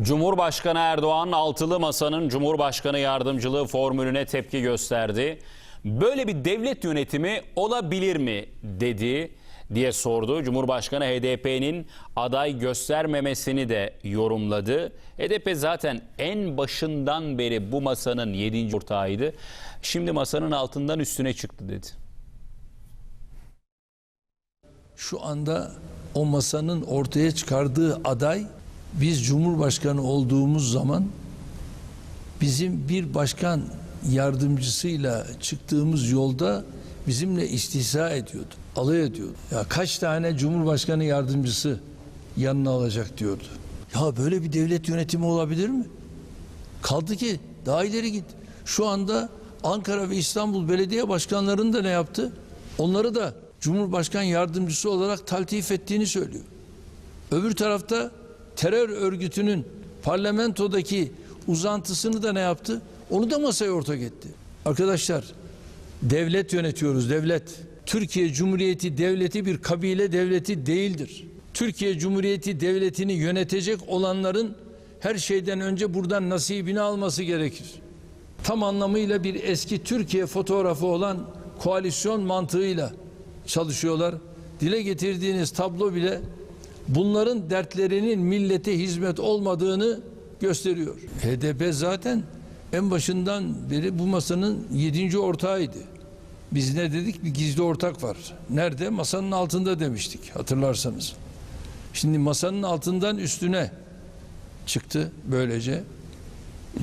Cumhurbaşkanı Erdoğan altılı masanın Cumhurbaşkanı yardımcılığı formülüne tepki gösterdi. Böyle bir devlet yönetimi olabilir mi dedi diye sordu. Cumhurbaşkanı HDP'nin aday göstermemesini de yorumladı. HDP zaten en başından beri bu masanın yedinci ortağıydı. Şimdi masanın altından üstüne çıktı dedi. Şu anda o masanın ortaya çıkardığı aday biz Cumhurbaşkanı olduğumuz zaman bizim bir başkan yardımcısıyla çıktığımız yolda bizimle istihza ediyordu. Alay ediyordu. Ya kaç tane Cumhurbaşkanı yardımcısı yanına alacak diyordu. Ya böyle bir devlet yönetimi olabilir mi? Kaldı ki daha ileri git. Şu anda Ankara ve İstanbul belediye başkanlarını da ne yaptı? Onları da Cumhurbaşkan yardımcısı olarak taltif ettiğini söylüyor. Öbür tarafta terör örgütünün parlamentodaki uzantısını da ne yaptı? Onu da masaya ortak etti. Arkadaşlar devlet yönetiyoruz devlet. Türkiye Cumhuriyeti devleti bir kabile devleti değildir. Türkiye Cumhuriyeti devletini yönetecek olanların her şeyden önce buradan nasibini alması gerekir. Tam anlamıyla bir eski Türkiye fotoğrafı olan koalisyon mantığıyla çalışıyorlar. Dile getirdiğiniz tablo bile bunların dertlerinin millete hizmet olmadığını gösteriyor. HDP zaten en başından beri bu masanın yedinci ortağıydı. Biz ne dedik? Bir gizli ortak var. Nerede? Masanın altında demiştik hatırlarsanız. Şimdi masanın altından üstüne çıktı böylece.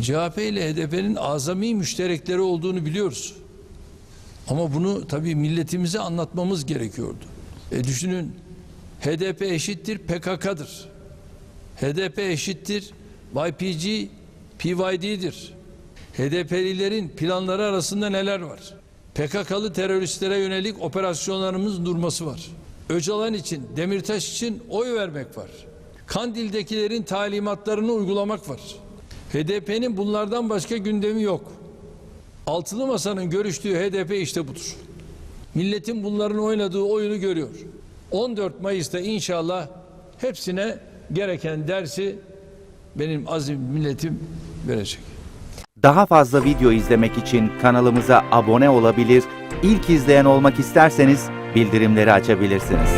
CHP ile HDP'nin azami müşterekleri olduğunu biliyoruz. Ama bunu tabii milletimize anlatmamız gerekiyordu. E düşünün HDP eşittir PKK'dır. HDP eşittir YPG, PYD'dir. HDP'lilerin planları arasında neler var? PKK'lı teröristlere yönelik operasyonlarımız durması var. Öcalan için, Demirtaş için oy vermek var. Kandil'dekilerin talimatlarını uygulamak var. HDP'nin bunlardan başka gündemi yok. Altılı Masa'nın görüştüğü HDP işte budur. Milletin bunların oynadığı oyunu görüyor. 14 Mayıs'ta inşallah hepsine gereken dersi benim azim milletim verecek. Daha fazla video izlemek için kanalımıza abone olabilir, ilk izleyen olmak isterseniz bildirimleri açabilirsiniz.